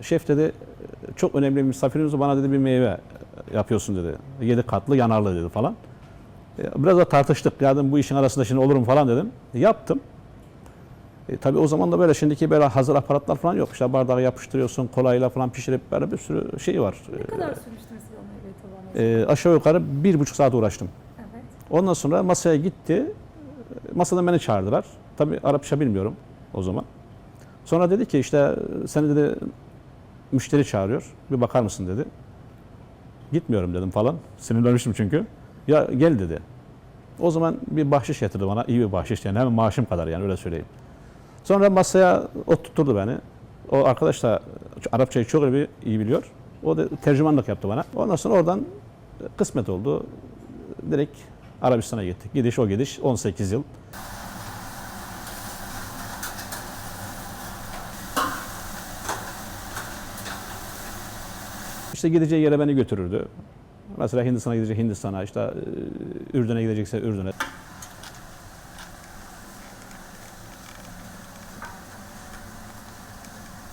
şef dedi çok önemli bir misafirimiz bana dedi bir meyve yapıyorsun dedi. Yedi katlı yanarlı dedi falan. E, Biraz da tartıştık. Ya dedim bu işin arasında şimdi olurum falan dedim. Yaptım. E, tabii o zaman da böyle şimdiki böyle hazır aparatlar falan yok. İşte bardağı yapıştırıyorsun, kolayla falan pişirip böyle bir sürü şey var. Ne kadar sürmüştü mesela o meyve? E, aşağı yukarı bir buçuk saat uğraştım. Evet. Ondan sonra masaya gitti. Masadan beni çağırdılar. Tabii Arapça bilmiyorum o zaman. Sonra dedi ki işte seni dedi müşteri çağırıyor. Bir bakar mısın dedi. Gitmiyorum dedim falan. Sinirlenmiştim çünkü. Ya gel dedi. O zaman bir bahşiş getirdi bana. iyi bir bahşiş yani hemen maaşım kadar yani öyle söyleyeyim. Sonra masaya oturtturdu beni. O arkadaş da Arapçayı çok iyi, iyi biliyor. O da tercümanlık yaptı bana. Ondan sonra oradan kısmet oldu. Direkt Arabistan'a gittik. Gidiş o gidiş 18 yıl. İşte gideceği yere beni götürürdü. Mesela Hindistan'a gidecek Hindistan'a, işte e, Ürdün'e gidecekse Ürdün'e.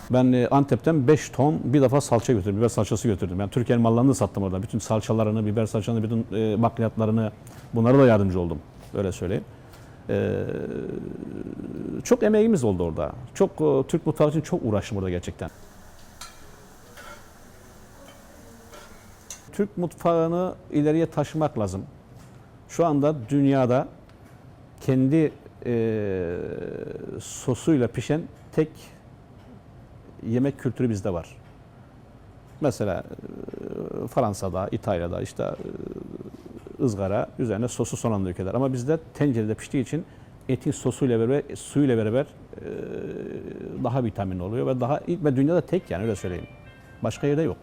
Ben e, Antep'ten 5 ton bir defa salça götürdüm, biber salçası götürdüm. Ben Türkiye'nin mallarını sattım orada. Bütün salçalarını, biber salçalarını, bütün e, bakliyatlarını, bunlara da yardımcı oldum. Öyle söyleyeyim. E, çok emeğimiz oldu orada. Çok e, Türk mutfağı için çok uğraştım orada gerçekten. Türk mutfağını ileriye taşımak lazım. Şu anda dünyada kendi e, sosuyla pişen tek yemek kültürü bizde var. Mesela e, Fransa'da, İtalya'da işte e, ızgara üzerine sosu son anda. Ama bizde tencerede piştiği için etin sosuyla beraber, suyuyla beraber e, daha vitaminli oluyor ve daha ilk ve dünyada tek yani öyle söyleyeyim. Başka yerde yok.